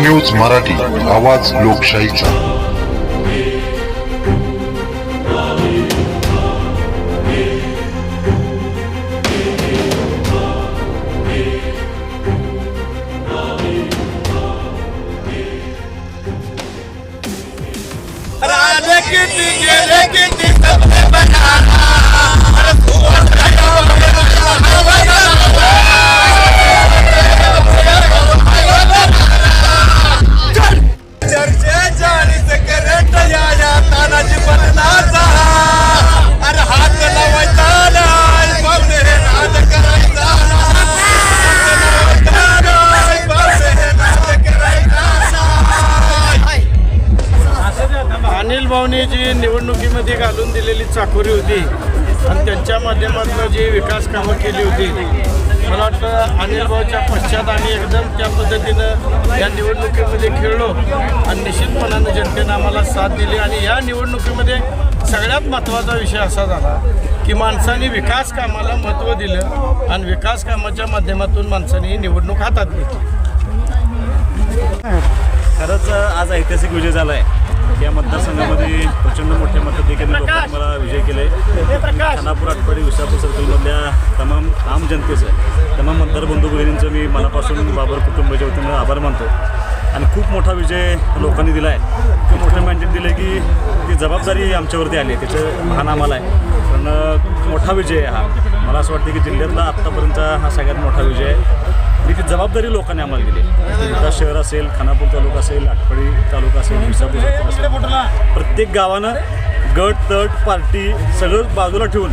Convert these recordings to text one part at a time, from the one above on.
News Marathi आवाज लोकशाहीचा. राजे किती गेले किती सबसे बनाना त्यांनी जी निवडणुकीमध्ये घालून दिलेली चाकोरी होती आणि त्यांच्या माध्यमातून जी विकास कामं केली होती मला वाटतं अनिल भाऊच्या पश्चात आम्ही एकदम त्या पद्धतीनं या निवडणुकीमध्ये खेळलो आणि निश्चितपणानं जनतेनं आम्हाला साथ दिली. आणि या निवडणुकीमध्ये सगळ्यात महत्त्वाचा विषय असा झाला की माणसांनी विकास कामाला महत्त्व दिलं आणि विकास कामाच्या माध्यमातून माणसांनी ही निवडणूक हातात घेतली. खरंच आज ऐतिहासिक विजय झाला आहे या मतदारसंघामध्ये प्रचंड मोठ्या मताधिक्याने लोकांनी मला विजय केले. खानापूर आटपाडी विसापूर सर्कलमधल्या तमाम आम जनतेचं तमाम मतदार बंधू भगिनींचं मी मनापासून बाबर कुटुंबाच्या वतीनं आभार मानतो. आणि खूप मोठा विजय लोकांनी दिला आहे खूप मोठं मॅन्डेट दिलं की ती जबाबदारी आमच्यावरती आली आहे. त्याचं भान आम्हाला आहे. पण मोठा विजय आहे हा. मला असं वाटतं की जिल्ह्यातला आत्तापर्यंतचा हा सगळ्यात मोठा विजय आहे. आणि ती जबाबदारी लोकांनी आम्हाला दिली. विकास शहर असेल खानापूर तालुका असेल आटपाडी तालुका असेल विसापूर असेल प्रत्येक गावानं गट तट पार्टी सगळं बाजूला ठेवून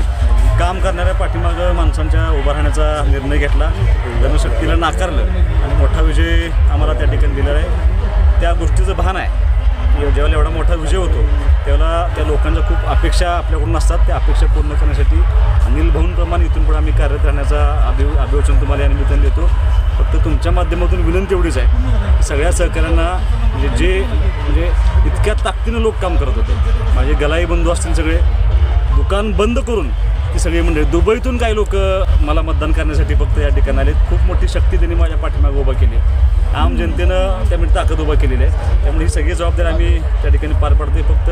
काम करणाऱ्या पाठीमागं माणसांच्या उभा राहण्याचा निर्णय घेतला. जनशक्तीला नाकारलं आणि मोठा विजय आम्हाला त्या ठिकाणी दिलेला आहे. त्या गोष्टीचं भान आहे. ज्यावेळेला एवढा मोठा विजय होतो त्यावेळेला त्या लोकांच्या खूप अपेक्षा आपल्याकडून असतात. त्या अपेक्षा पूर्ण करण्यासाठी अनिल भाऊंप्रमाणे इथून पुढे आम्ही कार्यरत राहण्याचा अभि अभिवचन तुम्हाला या निमित्ताने देतो. फक्त तुमच्या माध्यमातून विनंती एवढीच आहे सगळ्या सहकाऱ्यांना म्हणजे जे म्हणजे इतक्या ताकदीनं लोक काम करत होते. माझे गलाई बंधू असतील सगळे दुकान बंद करून ती सगळी म्हणजे दुबईतून काही लोक मला मतदान करण्यासाठी फक्त या ठिकाणी आले खूप मोठी शक्ती त्यांनी माझ्या पाठीमागे उभा केली. आम जनतेनं त्यामध्ये ताकद उभा केलेली आहे. त्यामुळे ही सगळी जबाबदारी आम्ही त्या ठिकाणी पार पाडते फक्त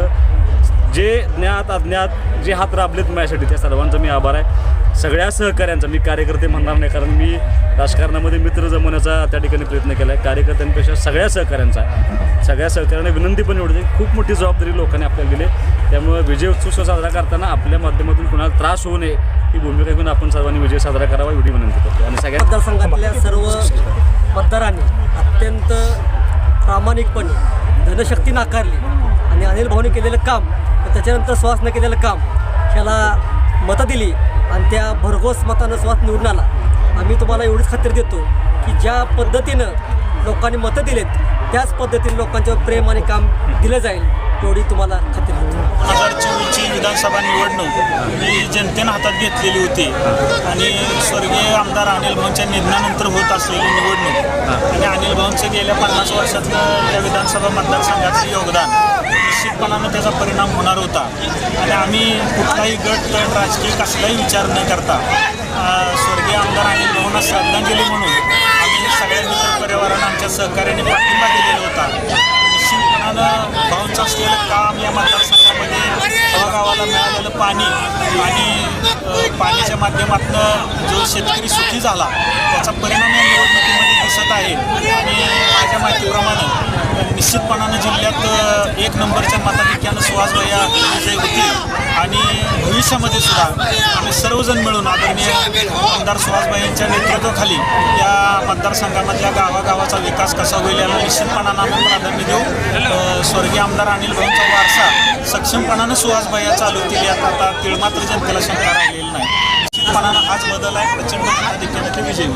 जे ज्ञात अज्ञात जे हात राबलेत माझ्यासाठी त्या सर्वांचा मी आभार आहे सगळ्या सहकाऱ्यांचा मी कार्यकर्ते म्हणणार नाही कारण मी राजकारणामध्ये मित्र जमवण्याचा त्या ठिकाणी प्रयत्न केला आहे कार्यकर्त्यांपेक्षा सगळ्या सहकाऱ्यांचा आहे. सगळ्या सहकाऱ्यांना विनंती पण एवढी खूप मोठी जबाबदारी लोकांनी आपल्याला दिली आहे. त्यामुळे विजय उत्सव साजरा करताना आपल्या माध्यमातून कुणाला त्रास होऊ नये ही भूमिका घेऊन आपण सर्वांनी विजय साजरा करावा एवढी विनंती करतो आणि सगळ्या मतदारसंघातल्या सर्व मतदारांनी अत्यंत प्रामाणिकपणे धनशक्ती नाकारली आणि अनिल भाऊने केलेलं काम त्याच्यानंतर सुहासनं केलेलं काम ह्याला मतं दिली आणि त्या भरघोस मतानं श्वास निवडून आला. आम्ही तुम्हाला एवढीच खात्री देतो की ज्या पद्धतीनं लोकांनी मतं दिलेत त्याच पद्धतीने लोकांच्यावर प्रेम आणि काम दिलं जाईल. तेवढी तुम्हाला खात्री देतो हजार चोवीसची विधानसभा निवडणूक ही जनतेनं हातात घेतलेली होती. आणि स्वर्गीय आमदार अनिल भाऊंच्या निधनानंतर होत असलेली निवडणूक. आणि अनिल भाऊंचं गेल्या पन्नास वर्षातलं या विधानसभा मतदारसंघाचं योगदान निश्चितपणानं त्याचा परिणाम होणार होता. आणि आम्ही कुठलाही गट तट राजकीय कसलाही विचार न करता स्वर्गीय आमदार अनिल भाऊंना श्रद्धांजली म्हणून आम्ही सगळ्या मित्र परिवारांना आमच्या सहकार्याने पाठिंबा दिलेला होता. निश्चितपणानं असलेलं काम या मतदारसंघामध्ये गावाला मिळालेलं पाणी आणि पाण्याच्या माध्यमातून जो शेतकरी सुखी झाला त्याचा परिणाम या निवडणुकीमध्ये दिसत आहे. आणि माझ्या माहितीप्रमाणे निश्चितपणानं जिल्ह्यात एक नंबरच्या मताधिक्यानं सुहास या विजय होतील आणि भविष्यामध्ये सुद्धा आम्ही सर्वजण मिळून आदरणीय आमदार सुहास यांच्या नेतृत्वाखाली या मतदारसंघामधल्या गावागावाचा विकास कसा होईल याला निश्चितपणानं आम्ही प्राधान्य देऊ. स्वर्गीय आमदार अनिल भाऊंचा वारसा सक्षमपणानं सुहास चालू चालवतील यात आता तिळमात्र जनतेला शंका राहिलेली नाही. निश्चितपणानं हाच बदल आहे. प्रचंड विजय विजयी